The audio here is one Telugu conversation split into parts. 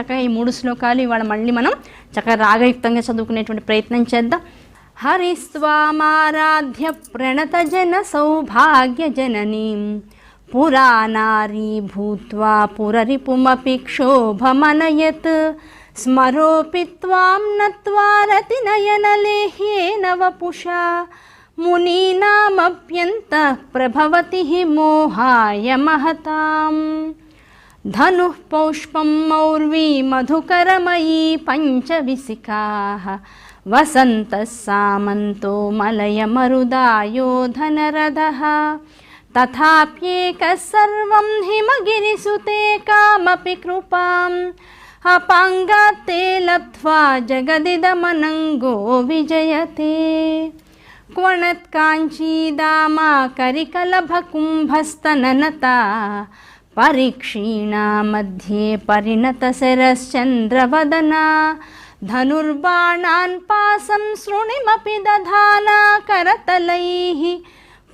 చక్కగా ఈ మూడు శ్లోకాలు ఇవాళ మళ్ళీ మనం చక్కగా రాగయుక్తంగా చదువుకునేటువంటి ప్రయత్నం చేద్దాం. హరిస్వామారాధ్య ప్రణత జన సౌభాగ్య జననీం. పురానారీ భూత్వా పురరిపుమపి క్షోభమనయత్. స్మరోపి త్వాం నత్వా రతినయనలేహ్యేన మునీనామప్యంత ప్రభవతి మోహాయ మహతాం. धनुः पौष्पं मौर्वी मधुकरमयी पञ्चविसिकाः वसन्तः सामन्तो मलयमरुदायो धनरथः तथाप्येकः सर्वं हिमगिरिसुते कामपि कृपाम्। अपाङ्गात्ते लब्ध्वा जगदिदमनङ्गो विजयते। क्वणत्काञ्चीदामा करिकलभकुम्भस्तननता। పరీక్షీణా మధ్యే పరిణతశరశ్చంద్రవదనా ధనుర్బాణాన్ పాసం శృణిమపి దధానా కరతలైः.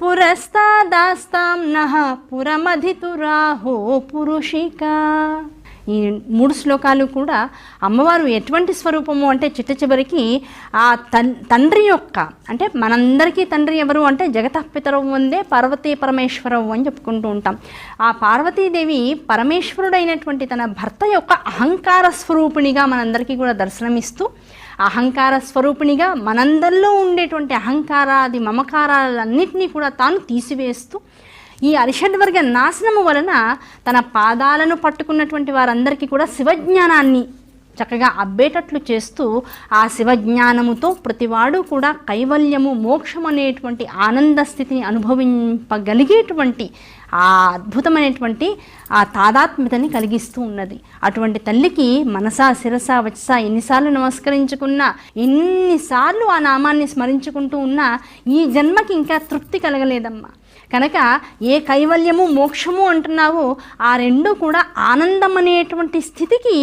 పురస్తాదాస్తాం నః పురమధితురాహో పురుషికా. ఈ మూడు శ్లోకాలు కూడా అమ్మవారు ఎటువంటి స్వరూపము అంటే చిట్ట చివరికి ఆ తన్ తండ్రి యొక్క అంటే మనందరికీ తండ్రి ఎవరు అంటే జగతపితరం ఉందే పార్వతీ పరమేశ్వరవు అని చెప్పుకుంటూ ఉంటాం. ఆ పార్వతీదేవి పరమేశ్వరుడైనటువంటి తన భర్త యొక్క అహంకార స్వరూపిణిగా మనందరికీ కూడా దర్శనమిస్తూ అహంకార స్వరూపిణిగా మనందరిలో ఉండేటువంటి అహంకారాది మమకారాలన్నింటినీ కూడా తాను తీసివేస్తూ ఈ అరిషడ్వర్గ నాశనము వలన తన పాదాలను పట్టుకున్నటువంటి వారందరికీ కూడా శివజ్ఞానాన్ని చక్కగా అబ్బేటట్లు చేస్తూ ఆ శివజ్ఞానముతో ప్రతివాడు కూడా కైవల్యము మోక్షం అనేటువంటి ఆనంద స్థితిని అనుభవింపగలిగేటువంటి ఆ అద్భుతమైనటువంటి ఆ తాదాత్మ్యతని కలిగిస్తూ ఉన్నది. అటువంటి తల్లికి మనసా శిరస వత్స ఎన్నిసార్లు నమస్కరించుకున్నా ఎన్నిసార్లు ఆ నామాన్ని స్మరించుకుంటూ ఉన్నా ఈ జన్మకి ఇంకా తృప్తి కలగలేదమ్మా. కనుక ఏ కైవల్యము మోక్షము అంటున్నావో ఆ రెండు కూడా ఆనందం అనేటువంటి స్థితికి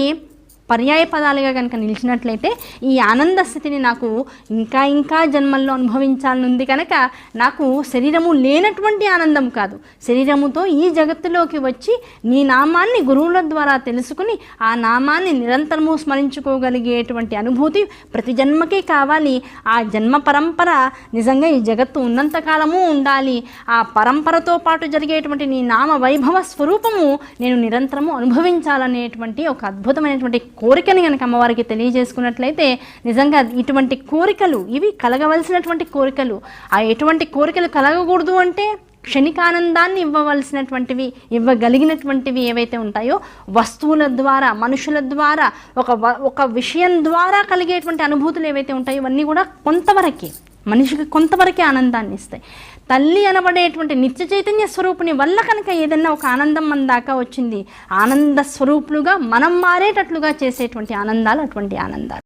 పర్యాయ పదాలుగా కనుక నిలిచినట్లయితే ఈ ఆనంద స్థితిని నాకు ఇంకా ఇంకా జన్మల్లో అనుభవించాలనుంది కనుక నాకు శరీరము లేనటువంటి ఆనందం కాదు. శరీరముతో ఈ జగత్తులోకి వచ్చి నీ నామాన్ని గురువుల ద్వారా తెలుసుకుని ఆ నామాన్ని నిరంతరము స్మరించుకోగలిగేటువంటి అనుభూతి ప్రతి జన్మకి కావాలి. ఆ జన్మ పరంపర నిజంగా ఈ జగత్తు ఉన్నంతకాలము ఉండాలి. ఆ పరంపరతో పాటు జరిగేటువంటి నీ నామ వైభవ స్వరూపము నేను నిరంతరము అనుభవించాలనేటువంటి ఒక అద్భుతమైనటువంటి కోరికని కనుక అమ్మవారికి తెలియజేసుకున్నట్లయితే నిజంగా ఇటువంటి కోరికలు ఇవి కలగవలసినటువంటి కోరికలు. ఆ ఎటువంటి కోరికలు కలగకూడదు అంటే క్షణికానందాన్ని ఇవ్వవలసినటువంటివి ఇవ్వగలిగినటువంటివి ఏవైతే ఉంటాయో వస్తువుల ద్వారా మనుషుల ద్వారా ఒక ఒక విషయం ద్వారా కలిగేటువంటి అనుభూతులు ఏవైతే ఉంటాయో ఇవన్నీ కూడా కొంతవరకే. మనిషికి కొంతవరకే ఆనందాన్ని ఇస్తాయి. తల్లి అనబడేటువంటి నిత్య చైతన్య స్వరూపుని వల్ల కనుక ఏదైనా ఒక ఆనందం మన దాకా వచ్చింది ఆనంద స్వరూపులుగా మనం మారేటట్లుగా చేసేటువంటి ఆనందాలు అటువంటి ఆనందాలు.